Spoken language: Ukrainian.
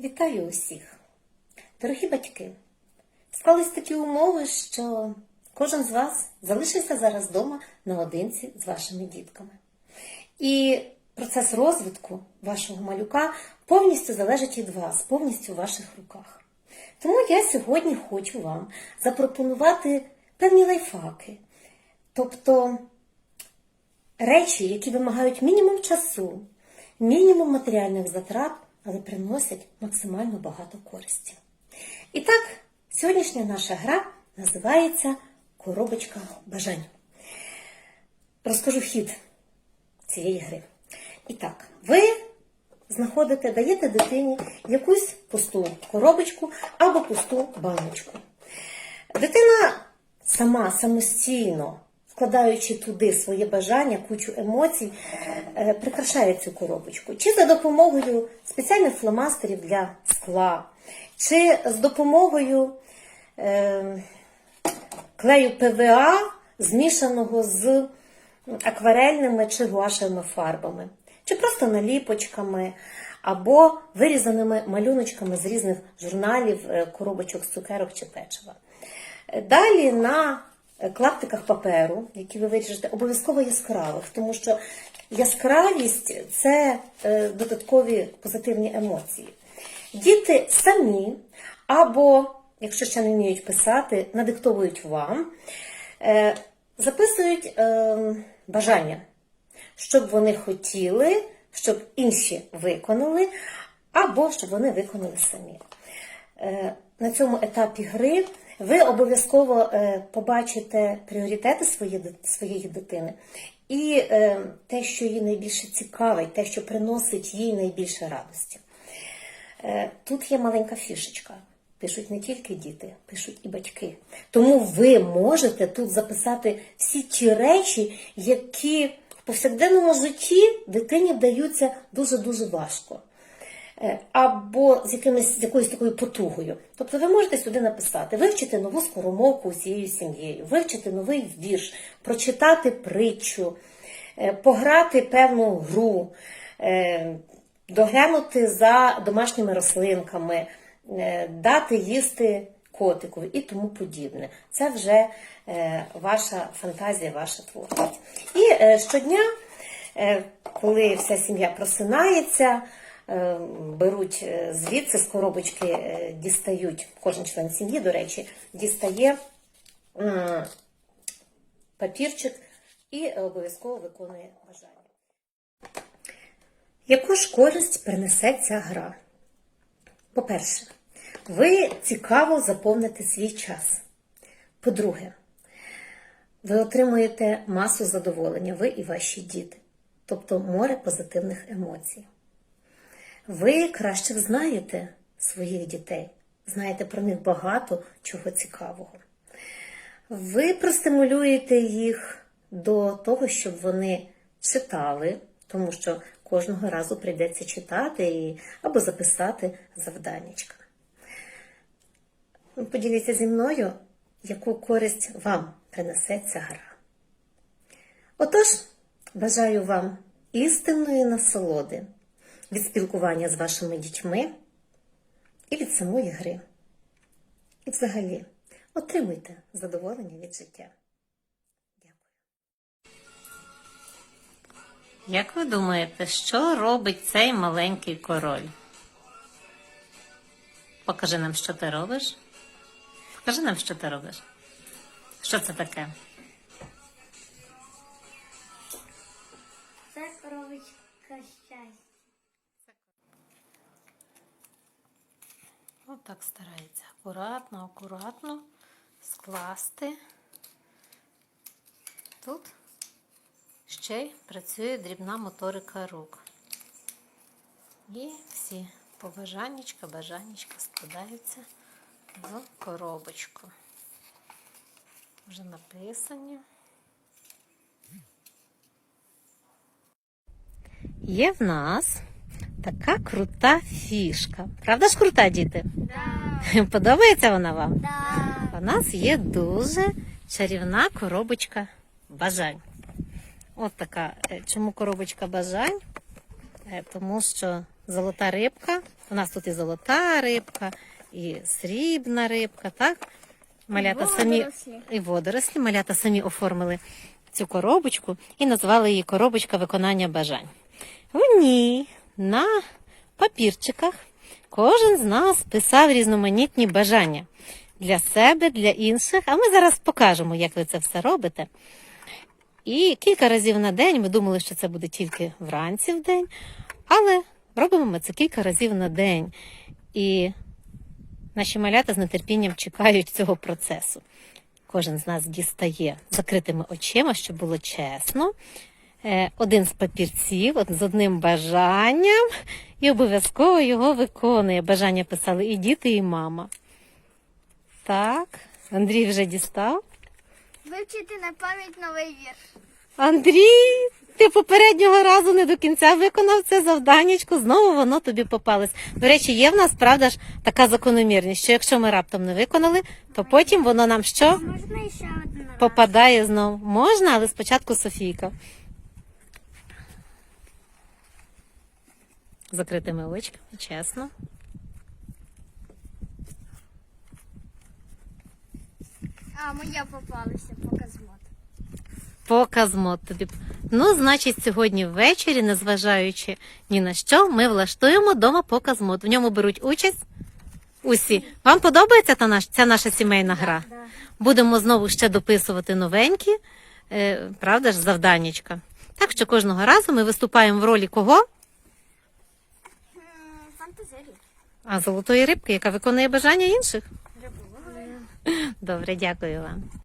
Вітаю усіх! Дорогі батьки! Склались такі умови, що кожен з вас залишився зараз вдома наодинці з вашими дітками. І процес розвитку вашого малюка повністю залежить від вас, повністю в ваших руках. Тому я сьогодні хочу вам запропонувати певні лайфхаки, тобто речі, які вимагають мінімум часу, мінімум матеріальних затрат, але приносять максимально багато користі. І так, сьогоднішня наша гра називається Коробочка бажань. Розкажу хід цієї гри. І так, ви знаходите, даєте дитині якусь пусту коробочку або пусту баночку. Дитина сама самостійно, вкладаючи туди своє бажання, кучу емоцій, е, прикрашає цю коробочку. Чи за допомогою спеціальних фломастерів для скла, чи з допомогою е, клею ПВА, змішаного з акварельними чи гуашевими фарбами, чи просто наліпочками, або вирізаними малюночками з різних журналів, е, коробочок з цукерок чи печива. Е, Далі на клаптиках паперу, які ви виріжете, обов'язково яскравих, тому що яскравість це е, додаткові позитивні емоції. Діти самі або, якщо ще не вміють писати, надиктовують вам, е, записують е, бажання, щоб вони хотіли, щоб інші виконали, або щоб вони виконали самі. Е, На цьому етапі гри ви обов'язково е, побачите пріоритети своєї, дитини і е, те, що їй найбільше цікавить, те, що приносить їй найбільше радості. Е, Тут є маленька фішечка. Пишуть не тільки діти, пишуть і батьки. Тому ви можете тут записати всі ті речі, які в повсякденному житті дитині даються дуже-дуже важко. Е, Або з, якимось, з якоюсь такою потугою. Тобто ви можете сюди написати, вивчити нову скоромовку усією сім'єю, вивчити новий вірш, прочитати притчу, е, пограти певну гру, е, доглянути за домашніми рослинками, дати їсти котикові і тому подібне. Це вже ваша фантазія, ваша творчість. І щодня, коли вся сім'я просинається, беруть е, звідси з коробочки, е, дістають, кожен член сім'ї, до речі, дістає папірчик і обов'язково виконує бажання. Яку ж користь принесе ця гра? По-перше, ви цікаво заповните свій час. По-друге, ви отримуєте масу задоволення, ви і ваші діти, тобто море позитивних емоцій. Ви краще знаєте своїх дітей, знаєте про них багато чого цікавого. Ви простимулюєте їх до того, щоб вони читали, тому що кожного разу прийдеться читати або записати завданнячка. Поділіться зі мною, яку користь вам принесе ця гра. Отож, бажаю вам істинної насолоди від спілкування з вашими дітьми і від самої гри. І взагалі, отримуйте задоволення від життя. Дякую. Як ви думаєте, що робить цей маленький король? Покажи нам, що ти робиш. Покажи нам, що ти робиш. Що це таке? Це коробочка Отак старається акуратно, акуратно скласти. Тут ще й працює дрібна моторика рук. І всі побажаннячка, бажаннячка складаються в коробочку. Вже написані. Є в нас така крута фішка. Правда ж крута, діти? Да. Подобається вона вам? Да. У нас є дуже чарівна коробочка бажань. От така. Е, Чому коробочка бажань? Е, Тому що золота рибка У нас тут і золота рибка, і срібна рибка, так? Малята самі і водорослі. Малята самі оформили цю коробочку і назвали її коробочка виконання бажань. В ній на папірчиках кожен з нас писав різноманітні бажання для себе, для інших. А ми зараз покажемо, як ви це все робите. І кілька разів на день ми думали, що це буде тільки вранці в день, але робимо ми це кілька разів на день. І наші малята з нетерпінням чекають цього процесу. Кожен з нас дістає закритими очима, щоб було чесно. Е, Один з папірців от з одним бажанням, і обов'язково його виконує. Бажання писали і діти, і мама. Так, Андрій вже дістав. Вивчити на пам'ять новий вірш. Андрій, ти попереднього разу не до кінця виконав це завданнячко, знову воно тобі попалось. До речі, є в нас, правда ж, така закономірність, що якщо ми раптом не виконали, то потім воно нам що? Можна ще одна? Попадає знову. Можна, але спочатку Софійка. Закритими очками, чесно. А, моя попалася, показмот. Показ мод тобі. Ну, значить, сьогодні ввечері, незважаючи ні на що, ми влаштуємо дома показ мод. В ньому беруть участь усі. Вам подобається та наш, ця наша сімейна гра? Да. Будемо знову ще дописувати новенькі, е, правда ж, завданнячка. Так що кожного разу ми виступаємо в ролі кого? А золотої рибки, яка виконує бажання інших. Добре, дякую вам.